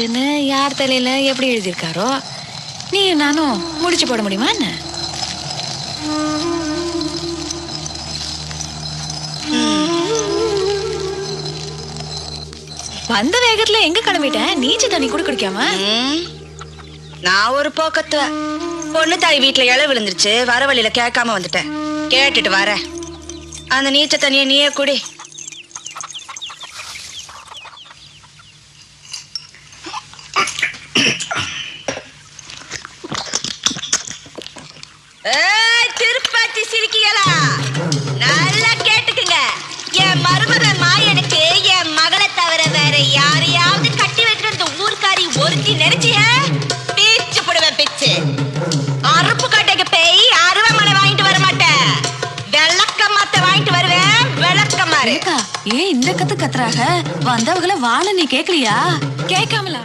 என்ன யார் தலையில எப்படி எழுதியிருக்காரோ நீ நானும் முடிச்சு போட முடியுமா என்ன? வந்த வேகத்துல எங்க கிளம்பிட்டேன்? நீச்சல் தண்ணி கூட குடிக்காம? நான் ஒரு போக்கத்து பொண்ணு தாய் வீட்டுல இலை விழுந்துருச்சு. வர வழியில கேட்காம வந்துட்டேன். கேட்டுட்டு வரேன். அந்த நீச்ச தண்ணிய நீயே குடி. ஏய், திருப்பாச்சி சிரிக்கீங்களா நல்லா கேட்டுக்குங்க. என் மருமக மாயனுக்கு என் மகளை தவிர வேற யாரையாவது கட்டி வைக்கிற இந்த ஊர்க்காரி ஒருத்தி நினைச்சிய பீச்சு போடுவேன் பிச்சு. அறுப்பு கட்டைக்கு போய் அருவமனை வாங்கிட்டு வர மாட்டேன் விளக்க மாத்த வாங்கிட்டு வருவேன். விளக்கமாறு ஏன் இந்த கத்து கத்துறாக? வந்தவங்கள வாழ நீ கேக்கலையா? கேட்காமலா?